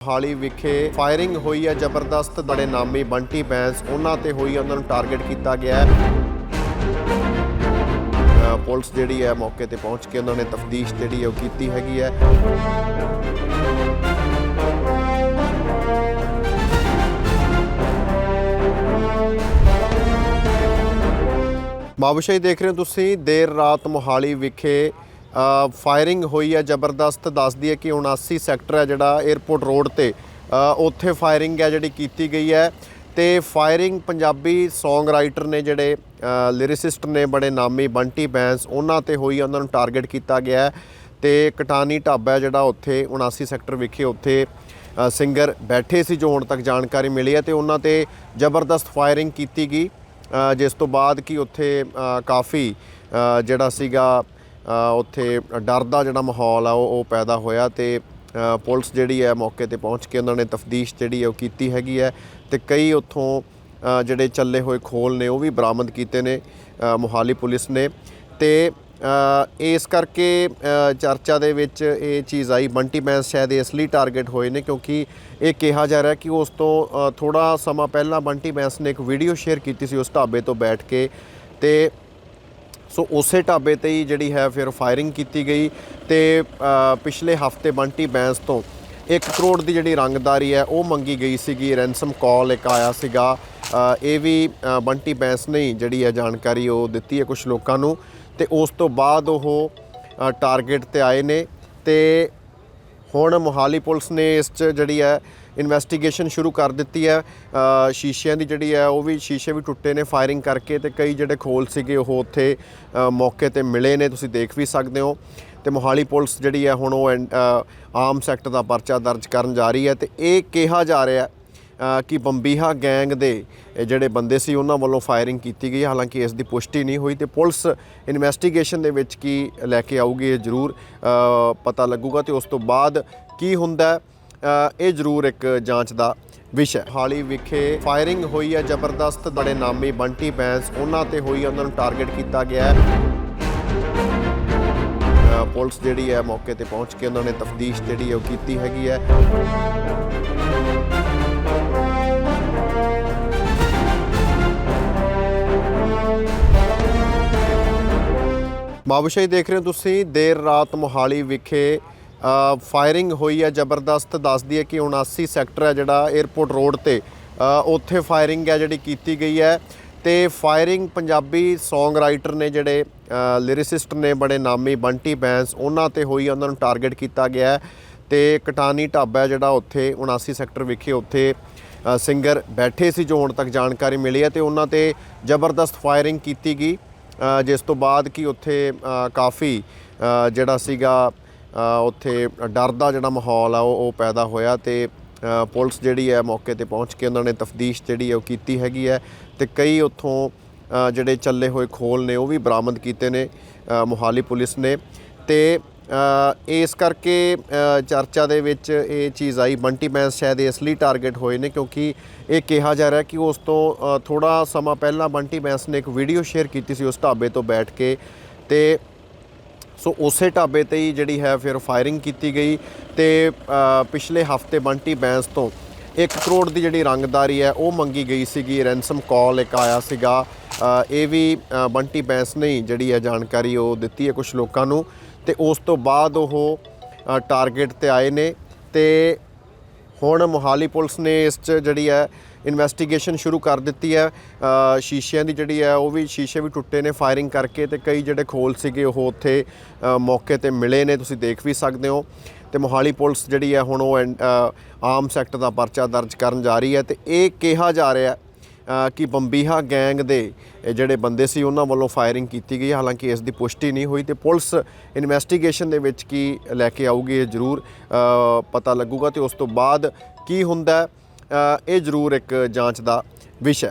ਹਾਲੀ ਵਿਖੇ ਫਾਇਰਿੰਗ ਹੋਈ ਹੈ। ਜ਼ਬਰਦਸਤ ਬੜੇ ਨਾਮੀ ਬੰਟੀ ਬੈਂਸ, ਉਹਨਾਂ ਤੇ ਹੋਈ ਉਹਨਾਂ ਨੂੰ ਟਾਰਗੇਟ ਕੀਤਾ ਗਿਆ ਹੈ। ਪੁਲਿਸ ਜਿਹੜੀ ਹੈ, ਮੌਕੇ ਤੇ ਪਹੁੰਚ ਕੇ ਉਹਨਾਂ ਨੇ ਤਫਤੀਸ਼ ਜਿਹੜੀ ਉਹ ਕੀਤੀ ਹੈਗੀ ਹੈ। ਮਾਬੂਸ਼ਾਹੀ ਦੇਖ ਰਹੇ ਹੋ ਤੁਸੀਂ। ਦੇਰ ਰਾਤ ਮੋਹਾਲੀ ਵਿਖੇ ਫਾਇਰਿੰਗ ਹੋਈ ਹੈ, ਜ਼ਬਰਦਸਤ ਦੱਸਦੀ ਹੈ ਕਿ 79 ਸੈਕਟਰ ਹੈ ਜਿਹੜਾ 에어ਪੋਰਟ ਰੋਡ ਤੇ ਉੱਥੇ ਫਾਇਰਿੰਗ ਹੈ ਜਿਹੜੀ ਕੀਤੀ ਗਈ ਹੈ ਤੇ ਫਾਇਰਿੰਗ ਪੰਜਾਬੀ ਸੌਂਗ ਰਾਈਟਰ ਨੇ ਜਿਹੜੇ ਲਿਰਿਸਿਸਟ ਨੇ ਬੜੇ ਨਾਮੀ ਬੰਟੀ ਬੈਂਸ, ਉਹਨਾਂ ਤੇ ਹੋਈ ਉਹਨਾਂ ਨੂੰ ਟਾਰਗੇਟ ਕੀਤਾ ਗਿਆ ਹੈ ਤੇ ਕਟਾਨੀ ਢਾਬਾ ਜਿਹੜਾ ਉੱਥੇ 79 ਸੈਕਟਰ ਵਿਖੇ ਉੱਥੇ ਸਿੰਗਰ ਬੈਠੇ ਸੀ ਜੋ ਹੁਣ ਤੱਕ ਜਾਣਕਾਰੀ ਮਿਲੀ ਹੈ ਤੇ ਉਹਨਾਂ ਤੇ ਜ਼ਬਰਦਸਤ ਫਾਇਰਿੰਗ ਕੀਤੀ ਗਈ। ਜਿਸ ਤੋਂ ਬਾਅਦ ਕਿ ਉੱਥੇ ਕਾਫੀ ਜਿਹੜਾ ਸੀਗਾ ਉੱਥੇ ਡਰ ਦਾ ਜਿਹੜਾ ਮਾਹੌਲ ਆ ਉਹ ਉਹ ਪੈਦਾ ਹੋਇਆ ਤੇ ਪੁਲਿਸ ਜਿਹੜੀ ਹੈ ਮੌਕੇ ਤੇ ਪਹੁੰਚ ਕੇ ਉਹਨਾਂ ਨੇ ਤਫਤੀਸ਼ ਜਿਹੜੀ ਹੈ ਉਹ ਕੀਤੀ ਹੈਗੀ ਹੈ ਤੇ ਕਈ ਉੱਥੋਂ ਜਿਹੜੇ ਚੱਲੇ ਹੋਏ ਖੋਲ ਨੇ ਉਹ ਵੀ ਬਰਾਮਦ ਕੀਤੇ ਨੇ ਅ, ਮੋਹਾਲੀ ਪੁਲਿਸ ਨੇ ਤੇ ਇਸ ਕਰਕੇ ਚਰਚਾ ਦੇ ਵਿੱਚ ਇਹ ਚੀਜ਼ ਆਈ ਬੰਟੀ ਬੈਂਸ ਸ਼ਾਇਦ ਇਸ ਲਈ ਟਾਰਗੇਟ ਹੋਏ ਨੇ ਕਿਉਂਕਿ ਇਹ ਕਿਹਾ ਜਾ ਰਿਹਾ ਕਿ ਉਸ ਤੋਂ ਥੋੜਾ ਸਮਾਂ ਪਹਿਲਾਂ ਬੰਟੀ ਬੈਂਸ ਨੇ ਇੱਕ ਵੀਡੀਓ ਸ਼ੇਅਰ ਕੀਤੀ ਸੀ ਉਸ ਢਾਬੇ ਤੋਂ ਬੈਠ ਕੇ ਤੇ ਸੋ ਉਸੇ ਢਾਬੇ ਤੇ ਹੀ ਜਿਹੜੀ ਹੈ ਫਿਰ ਫਾਇਰਿੰਗ ਕੀਤੀ ਗਈ ਤੇ ਪਿਛਲੇ ਹਫ਼ਤੇ ਬੰਟੀ ਬੈਂਸ ਤੋਂ 1 ਕਰੋੜ ਦੀ ਜਿਹੜੀ ਰੰਗਦਾਰੀ ਹੈ, ਉਹ ਮੰਗੀ ਗਈ ਸੀਗੀ ਰੈਂਸਮ ਕਾਲ ਇੱਕ ਆਇਆ ਸੀਗਾ। ਇਹ ਵੀ ਬੰਟੀ ਬੈਂਸ ਨੇ ਜਿਹੜੀ ਹੈ ਜਾਣਕਾਰੀ ਉਹ ਦਿੱਤੀ ਹੈ ਕੁਝ ਲੋਕਾਂ ਨੂੰ ਤੇ ਉਸ ਤੋਂ ਬਾਅਦ ਉਹ ਟਾਰਗੇਟ ਤੇ ਆਏ ਨੇ ਤੇ ਹੁਣ ਮੋਹਾਲੀ ਪੁਲਿਸ ਨੇ ਇਸ 'ਚ ਜਿਹੜੀ ਹੈ ਇਨਵੈਸਟੀਗੇਸ਼ਨ ਸ਼ੁਰੂ ਕਰ ਦਿੱਤੀ ਹੈ। ਸ਼ੀਸ਼ਿਆਂ ਦੀ ਜਿਹੜੀ ਹੈ ਉਹ ਵੀ ਸ਼ੀਸ਼ੇ ਵੀ ਟੁੱਟੇ ਨੇ ਫਾਇਰਿੰਗ ਕਰਕੇ ਤੇ ਕਈ ਜਿਹੜੇ ਖੋਲ ਸੀਗੇ ਉਹ ਉੱਥੇ ਮੌਕੇ ਤੇ ਮਿਲੇ ਨੇ ਤੁਸੀਂ ਦੇਖ ਵੀ ਸਕਦੇ ਹੋ। ਤੇ ਮੋਹਾਲੀ ਪੁਲਿਸ ਜਿਹੜੀ ਹੈ ਹੁਣ ਉਹ ਐਨ- ਅ, ਆਮ ਸੈਕਟ ਦਾ ਪਰਚਾ ਦਰਜ ਕਰਨ ਜਾ ਰਹੀ ਹੈ ਤੇ ਇਹ ਕਿਹਾ ਜਾ ਰਿਹਾ ਹੈ ਕਿ ਬੰਬੀਹਾ ਗੈਂਗ ਦੇ ਜਿਹੜੇ ਬੰਦੇ ਸੀ, ਉਹਨਾਂ ਵੱਲੋਂ ਫਾਇਰਿੰਗ ਕੀਤੀ ਗਈ। ਹਾਲਾਂਕਿ ਇਸ ਦੀ ਪੁਸ਼ਟੀ ਨਹੀਂ ਹੋਈ ਤੇ ਪੁਲਿਸ ਇਨਵੈਸਟੀਗੇਸ਼ਨ ਦੇ ਵਿੱਚ ਕੀ ਲੈ ਕੇ ਆਊਗੀ ਇਹ ਜ਼ਰੂਰ ਪਤਾ ਲੱਗੂਗਾ ਤੇ ਉਸ ਤੋਂ ਬਾਅਦ ਕੀ ਹੁੰਦਾ ਇਹ ਜ਼ਰੂਰ ਇੱਕ ਜਾਂਚ ਦਾ ਵਿਸ਼ਾ ਹੈ। ਹਾਲੀ ਵਿਖੇ ਫਾਇਰਿੰਗ ਹੋਈ ਹੈ, ਜ਼ਬਰਦਸਤ ਬੜੇ ਨਾਮੀ ਬੰਟੀ ਬੈਂਸ ਉਹਨਾਂ ਤੇ ਹੋਈ ਉਹਨਾਂ ਨੂੰ ਟਾਰਗੇਟ ਕੀਤਾ ਗਿਆ ਹੈ। ਪੁਲਿਸ ਜਿਹੜੀ ਹੈ, ਮੌਕੇ ਤੇ ਪਹੁੰਚ ਕੇ ਉਹਨਾਂ ਨੇ ਤਫਤੀਸ਼ ਜਿਹੜੀ ਹੈ, ਉਹ ਕੀਤੀ ਹੈਗੀ ਹੈ। ਮਾਬੂਸ਼ਾਹੀ ਦੇਖ ਰਹੇ ਹੋ ਤੁਸੀਂ, ਦੇਰ ਰਾਤ ਮੋਹਾਲੀ ਵਿਖੇ ਫਾਇਰਿੰਗ ਹੋਈ ਹੈ ਜ਼ਬਰਦਸਤ। ਦੱਸਦੀ ਹੈ ਕਿ 79 ਸੈਕਟਰ ਹੈ ਜਿਹੜਾ 에어ਪੋਰਟ ਰੋਡ ਤੇ ਉੱਥੇ ਫਾਇਰਿੰਗ ਹੈ ਜਿਹੜੀ ਕੀਤੀ ਗਈ ਹੈ। ਤੇ ਫਾਇਰਿੰਗ ਪੰਜਾਬੀ ਸੌਂਗ ਰਾਈਟਰ ਨੇ ਜਿਹੜੇ ਲਿਰਿਸਿਸਟ ਨੇ ਬੜੇ ਨਾਮੀ, ਬੰਟੀ ਬੈਂਸ, ਉਹਨਾਂ ਤੇ ਹੋਈ ਉਹਨਾਂ ਨੂੰ ਟਾਰਗੇਟ ਕੀਤਾ ਗਿਆ ਹੈ। ਤੇ ਕਟਾਨੀ ਢਾਬਾ ਜਿਹੜਾ ਉੱਥੇ 79 ਸੈਕਟਰ ਵਿਖੇ ਉੱਥੇ ਸਿੰਗਰ ਬੈਠੇ ਸੀ ਜੋ ਹੁਣ ਤੱਕ ਜਾਣਕਾਰੀ ਮਿਲੀ ਹੈ। ਤੇ ਉਹਨਾਂ ਤੇ ਜ਼ਬਰਦਸਤ ਫਾਇਰਿੰਗ ਕੀਤੀ ਗਈ। ਜਿਸ ਤੋਂ ਬਾਅਦ ਕਿ ਉੱਥੇ ਕਾਫੀ ਜਿਹੜਾ ਸੀਗਾ ਉੱਥੇ ਡਰ ਦਾ ਜਿਹੜਾ ਮਾਹੌਲ ਆ, ਉਹ ਉਹ ਪੈਦਾ ਹੋਇਆ ਤੇ ਪੁਲਿਸ ਜਿਹੜੀ ਹੈ ਮੌਕੇ ਤੇ ਪਹੁੰਚ ਕੇ ਉਹਨਾਂ ਨੇ ਤਫਤੀਸ਼ ਜਿਹੜੀ ਹੈ ਉਹ ਕੀਤੀ ਹੈਗੀ ਹੈ ਤੇ ਕਈ ਉੱਥੋਂ ਜਿਹੜੇ ਚੱਲੇ ਹੋਏ ਖੋਲ ਨੇ ਉਹ ਵੀ ਬਰਾਮਦ ਕੀਤੇ ਨੇ ਮੋਹਾਲੀ ਪੁਲਿਸ ਨੇ ਤੇ ਇਸ ਕਰਕੇ ਚਰਚਾ ਦੇ ਵਿੱਚ ਇਹ ਚੀਜ਼ ਆਈ। ਬੰਟੀ ਬੈਂਸ ਸ਼ਾਇਦ ਇਸ ਲਈ ਟਾਰਗੇਟ ਹੋਏ ਨੇ ਕਿਉਂਕਿ ਇਹ ਕਿਹਾ ਜਾ ਰਿਹਾ ਕਿ ਉਸ ਤੋਂ ਥੋੜਾ ਸਮਾਂ ਪਹਿਲਾਂ ਬੰਟੀ ਬੈਂਸ ਨੇ ਇੱਕ ਵੀਡੀਓ ਸ਼ੇਅਰ ਕੀਤੀ ਸੀ ਉਸ ਢਾਬੇ ਤੋਂ ਬੈਠ ਕੇ ਤੇ ਸੋ ਉਸੇ ਢਾਬੇ ਤੇ ਹੀ ਜਿਹੜੀ ਹੈ ਫਿਰ ਫਾਇਰਿੰਗ ਕੀਤੀ ਗਈ ਤੇ ਪਿਛਲੇ ਹਫ਼ਤੇ ਬੰਟੀ ਬੈਂਸ ਤੋਂ 1 ਕਰੋੜ ਦੀ ਜਿਹੜੀ ਰੰਗਦਾਰੀ ਹੈ ਉਹ ਮੰਗੀ ਗਈ ਸੀਗੀ। ਰੈਂਸਮ ਕਾਲ ਇੱਕ ਆਇਆ ਸੀਗਾ। ਇਹ ਵੀ ਬੰਟੀ ਬੈਂਸ ਨੇ ਜਿਹੜੀ ਹੈ ਜਾਣਕਾਰੀ ਉਹ ਦਿੱਤੀ ਹੈ ਕੁਝ ਲੋਕਾਂ ਨੂੰ। ਤੇ ਉਸ ਤੋਂ ਬਾਅਦ ਉਹ ਟਾਰਗੇਟ ਤੇ ਆਏ ਨੇ ਤੇ ਹੁਣ ਮੋਹਾਲੀ ਪੁਲਿਸ ਨੇ ਇਸ 'ਚ ਜਿਹੜੀ ਹੈ ਇਨਵੈਸਟੀਗੇਸ਼ਨ ਸ਼ੁਰੂ ਕਰ ਦਿੱਤੀ ਹੈ। ਸ਼ੀਸ਼ਿਆਂ ਦੀ ਜਿਹੜੀ ਹੈ ਉਹ ਵੀ, ਸ਼ੀਸ਼ੇ ਵੀ ਟੁੱਟੇ ਨੇ ਫਾਇਰਿੰਗ ਕਰਕੇ ਤੇ ਕਈ ਜਿਹੜੇ ਖੋਲ ਸੀਗੇ ਉਹ ਉੱਥੇ ਮੌਕੇ ਤੇ ਮਿਲੇ ਨੇ, ਤੁਸੀਂ ਦੇਖ ਵੀ ਸਕਦੇ ਹੋ। ਤੇ ਮੋਹਾਲੀ ਪੁਲਿਸ ਜਿਹੜੀ ਹੈ ਹੁਣ ਉਹ ਐਨ- ਆਮ ਸੈਕਟਰ ਦਾ ਪਰਚਾ ਦਰਜ ਕਰਨ ਜਾ ਰਹੀ ਹੈ ਤੇ ਇਹ ਕਿਹਾ ਜਾ ਰਿਹਾ ਹੈ ਕਿ ਬੰਬੀਹਾ ਗੈਂਗ ਦੇ ਜਿਹੜੇ ਬੰਦੇ ਸੀ, ਉਹਨਾਂ ਵੱਲੋਂ ਫਾਇਰਿੰਗ ਕੀਤੀ ਗਈ ਹਾਲਾਂਕਿ ਇਸ ਦੀ ਪੁਸ਼ਟੀ ਨਹੀਂ ਹੋਈ ਤੇ ਪੁਲਿਸ ਇਨਵੈਸਟੀਗੇਸ਼ਨ ਦੇ ਵਿੱਚ ਕੀ ਲੈ ਕੇ ਆਊਗੀ ਇਹ ਜ਼ਰੂਰ ਪਤਾ ਲੱਗੂਗਾ ਤੇ ਉਸ ਤੋਂ ਬਾਅਦ ਕੀ ਹੁੰਦਾ ਇਹ ਜ਼ਰੂਰ ਇੱਕ ਜਾਂਚ ਦਾ ਵਿਸ਼ਾ ਹੈ।